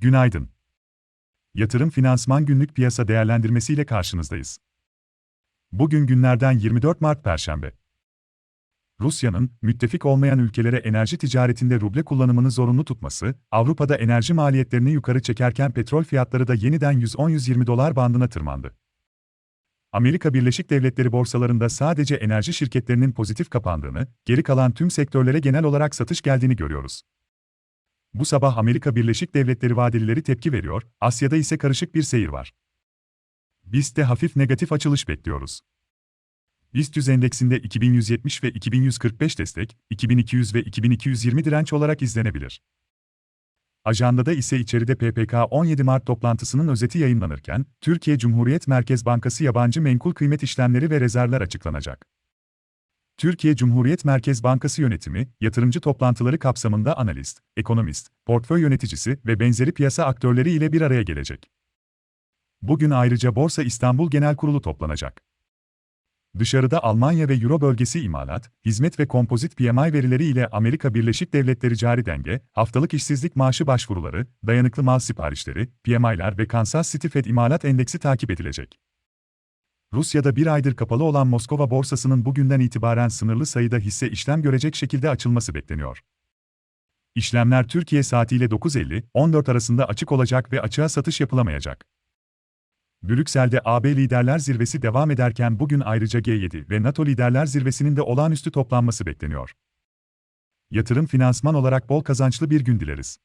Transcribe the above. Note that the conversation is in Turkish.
Günaydın. Yatırım Finansman Günlük Piyasa Değerlendirmesi ile karşınızdayız. Bugün günlerden 24 Mart Perşembe. Rusya'nın, müttefik olmayan ülkelere enerji ticaretinde ruble kullanımını zorunlu tutması, Avrupa'da enerji maliyetlerini yukarı çekerken petrol fiyatları da yeniden 110-120 dolar bandına tırmandı. Amerika Birleşik Devletleri borsalarında sadece enerji şirketlerinin pozitif kapandığını, geri kalan tüm sektörlere genel olarak satış geldiğini görüyoruz. Bu sabah Amerika Birleşik Devletleri vadelileri tepki veriyor, Asya'da ise karışık bir seyir var. BIST'te hafif negatif açılış bekliyoruz. BIST 100 endeksinde 2170 ve 2145 destek, 2200 ve 2220 direnç olarak izlenebilir. Ajandada ise içeride PPK 17 Mart toplantısının özeti yayınlanırken, Türkiye Cumhuriyet Merkez Bankası yabancı menkul kıymet işlemleri ve rezervler açıklanacak. Türkiye Cumhuriyet Merkez Bankası yönetimi, yatırımcı toplantıları kapsamında analist, ekonomist, portföy yöneticisi ve benzeri piyasa aktörleri ile bir araya gelecek. Bugün ayrıca Borsa İstanbul Genel Kurulu toplanacak. Dışarıda Almanya ve Euro bölgesi imalat, hizmet ve kompozit PMI verileri ile Amerika Birleşik Devletleri cari denge, haftalık işsizlik maaşı başvuruları, dayanıklı mal siparişleri, PMI'ler ve Kansas City Fed imalat endeksi takip edilecek. Rusya'da bir aydır kapalı olan Moskova borsasının bugünden itibaren sınırlı sayıda hisse işlem görecek şekilde açılması bekleniyor. İşlemler Türkiye saatiyle 9.50-14 arasında açık olacak ve açığa satış yapılamayacak. Brüksel'de AB Liderler Zirvesi devam ederken bugün ayrıca G7 ve NATO Liderler Zirvesi'nin de olağanüstü toplanması bekleniyor. Yatırım finansman olarak bol kazançlı bir gün dileriz.